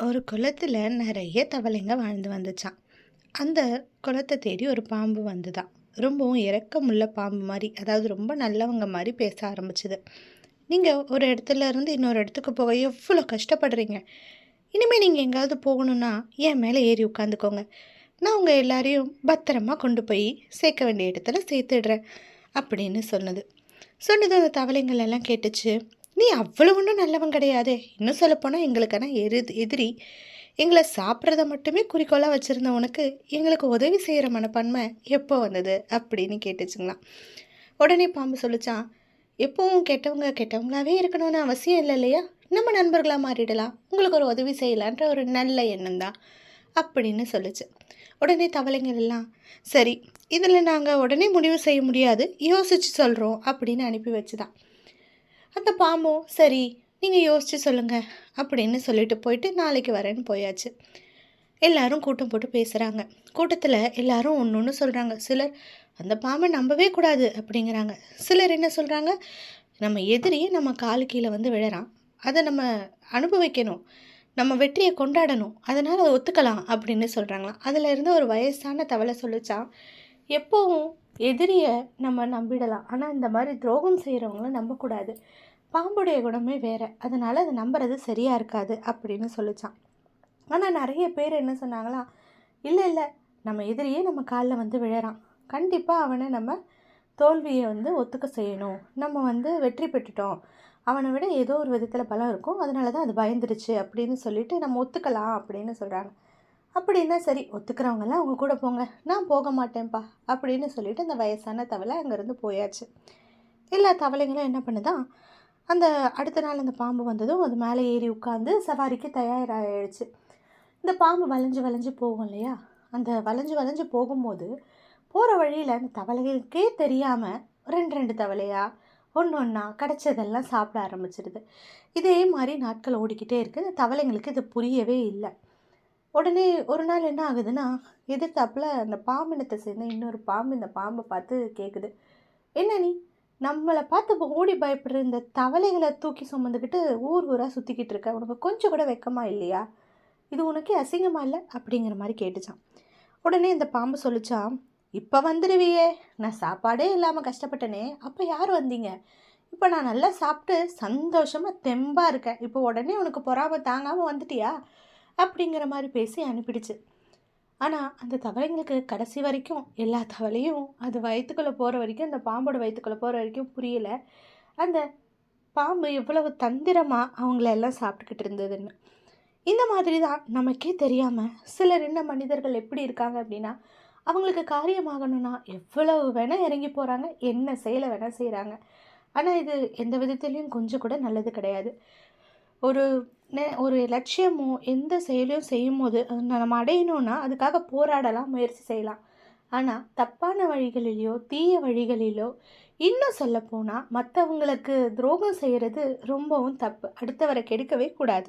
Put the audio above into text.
ஒரு குளத்தில் நிறைய தவளைங்க வாழ்ந்து வந்துச்சான் அந்த குளத்தை தேடி ஒரு பாம்பு வந்துதான் ரொம்பவும் இரக்கமுள்ள பாம்பு மாதிரி அதாவது ரொம்ப நல்லவங்க மாதிரி பேச ஆரம்பிச்சது. நீங்கள் ஒரு இடத்துல இருந்து இன்னொரு இடத்துக்கு போக எவ்வளோ கஷ்டப்படுறீங்க. இனிமேல் நீங்கள் எங்கேயாவது போகணும்னா, என் மேலே ஏறி உட்காந்துக்கோங்க. நான் உங்கள் எல்லாரையும் பத்திரமா கொண்டு போய் சேர்க்க வேண்டிய இடத்துல சேர்த்துடுறேன்" அப்படின்னு சொன்னது. சொன்னது அந்த தவளைங்கள் எல்லாம் கேட்டுச்சு. "நீ அவ்வளோ ஒன்றும் நல்லவன் கிடையாது இன்னும் சொல்லப்போனால் எங்களுக்கான எரு எதிரி. எங்களை சாப்பிட்றத மட்டுமே குறிக்கோளாக வச்சுருந்த உனக்கு, எங்களுக்கு உதவி செய்கிற மனப்பான்மை எப்போ வந்தது?" அப்படின்னு கேட்டுச்சுங்களாம். உடனே பாம்பு சொல்லிச்சான் "எப்பவும் கெட்டவங்க கெட்டவங்களாவே இருக்கணும்னு அவசியம் இல்லை இல்லையா? நம்ம நண்பர்களாக மாறிடலாம். உங்களுக்கு ஒரு உதவி செய்யலான்ற ஒரு நல்ல எண்ணம் தான்" அப்படின்னு சொல்லிச்சு உடனே தவளைங்கள் எல்லாம், "சரி, இதில் நாங்கள் உடனே முடிவு செய்ய முடியாது. யோசிச்சு சொல்கிறோம் அப்படின்னு அனுப்பி வச்சுதான் அந்த பாம்பும், "சரி, நீங்கள் யோசிச்சு சொல்லுங்கள் அப்படின்னு சொல்லிட்டு போயிட்டு நாளைக்கு வரேன்னு போயாச்சு. எல்லாரும் கூட்டம் போட்டு பேசுகிறாங்க கூட்டத்தில் எல்லாரும் ஒன்று ஒன்று சொல்கிறாங்க சிலர், "அந்த பாம்பை நம்பவே கூடாது" அப்படிங்கிறாங்க. சிலர் என்ன சொல்கிறாங்க "நம்ம எதிரியே நம்ம காலு கீழே வந்து விழறான். அதை நம்ம அனுபவிக்கணும். நம்ம வெற்றியை கொண்டாடணும். அதனால் அதை ஒத்துக்கலாம்" அப்படின்னு சொல்கிறாங்களாம் அதில் இருந்து ஒரு வயசான தவளை சொல்லிச்சான் எப்போவும் எதிரியை நம்ம நம்பிடலாம். ஆனால் இந்த மாதிரி துரோகம் செய்கிறவங்கள நம்பக்கூடாது. பாம்புடைய குணமே வேறு அதனால் அதை நம்புறது சரியாக இருக்காது" அப்படின்னு சொல்லிச்சான் ஆனால் நிறைய பேர் என்ன சொன்னாங்களா இல்லை இல்லை நம்ம எதிரியே நம்ம காலில் வந்து விழறான். கண்டிப்பாக அவனை நம்ம தோல்வியை வந்து ஒத்துக்க செய்யணும். நம்ம வந்து வெற்றி பெற்றுட்டோம். அவனை விட ஏதோ ஒரு விதத்தில் பலம் இருக்கும். அதனால தான் அது பயந்துருச்சு" அப்படின்னு சொல்லிட்டு நம்ம ஒத்துக்கலாம் அப்படின்னு சொல்கிறாங்க அப்படின்னா சரி, ஒத்துக்கிறவங்கலாம் அவங்க கூட போங்க. நான் போக மாட்டேன்ப்பா அப்படின்னு சொல்லிட்டு அந்த வயசான தவளை அங்கேருந்து போயாச்சு. எல்லா தவளைங்களும் என்ன பண்ணுதான் அந்த அடுத்த நாள் அந்த பாம்பு வந்ததும் அது மேலே ஏறி உட்காந்து சவாரிக்கு தயாராகிடுச்சு. இந்த பாம்பு வளைஞ்சு வளைஞ்சு போகும் இல்லையா? அந்த வளைஞ்சு வளைஞ்சு போகும்போது, போகிற வழியில் அந்த தவளைகளுக்கே தெரியாம 2, 2 தவளையா, ஒன்று ஒன்றா கிடைச்சதெல்லாம் சாப்பிட ஆரம்பிச்சிடுது. இதே மாதிரி நாட்கள் ஓடிக்கிட்டே இருக்குது இந்த தவளைங்களுக்கு இது புரியவே இல்லை உடனே ஒரு நாள் என்ன ஆகுதுன்னா, எதிர்த்தாப்புல அந்த பாம்பினத்தை சேர்ந்த இன்னொரு பாம்பு இந்த பாம்பை பார்த்து கேட்குது. "என்ன நீ? நம்மளை பார்த்து ஓடி பயப்படுற இந்த தவளைகளை தூக்கி சுமந்துக்கிட்டு ஊர் ஊராக சுற்றிக்கிட்டு இருக்க. உனக்கு கொஞ்சம் கூட வெக்கமாக இல்லையா? இது உனக்கே அசிங்கமாக இல்லை அப்படிங்கிற மாதிரி கேட்டுச்சான் உடனே இந்த பாம்பு சொல்லிச்சான் இப்போ வந்துடுவியே நான் சாப்பாடே இல்லாமல் கஷ்டப்பட்டனே! அப்போ யார் வந்தீங்க? இப்போ நான் நல்லா சாப்பிட்டு சந்தோஷமாக தெம்பாக இருக்கேன். இப்போ உடனே உனக்கு பொறாமல் தாங்காமல் வந்துட்டியா?" அப்படிங்கிற மாதிரி பேசி அனுப்பிடுச்சு. ஆனால் அந்த தவளைங்களுக்கு கடைசி வரைக்கும் எல்லா தவளையும் அது வயிற்றுக்குள்ளே போகிற வரைக்கும், அந்த பாம்போட வயிற்றுக்குள்ளே போகிற வரைக்கும் புரியலை அந்த பாம்பு எவ்வளவு தந்திரமாக அவங்கள எல்லாம் சாப்பிட்டுக்கிட்டு இருந்ததுன்னு. இந்த மாதிரி தான் நமக்கே தெரியாமல் சிலர் என்ன மனிதர்கள் எப்படி இருக்காங்க அப்படின்னா, அவங்களுக்கு காரியமாகணும்னா எவ்வளவு வேணால் இறங்கி போகிறாங்க என்ன செயலை வேணால் செய்கிறாங்க ஆனால் இது எந்த விதத்துலேயும் கொஞ்சம் கூட நல்லது கிடையாது. ஒரு நெ ஒரு லட்சியமோ, எந்த செயலையும் செய்யும்போது, நம்ம அடையணும்னா அதுக்காக போராடலாம், முயற்சி செய்யலாம். ஆனால் தப்பான வழிகளிலோ தீய வழிகளிலோ, இன்னும் சொல்லப்போனால் மற்றவங்களுக்கு துரோகம் செய்கிறது ரொம்பவும் தப்பு. அடுத்தவரை கெடுக்கவே கூடாது.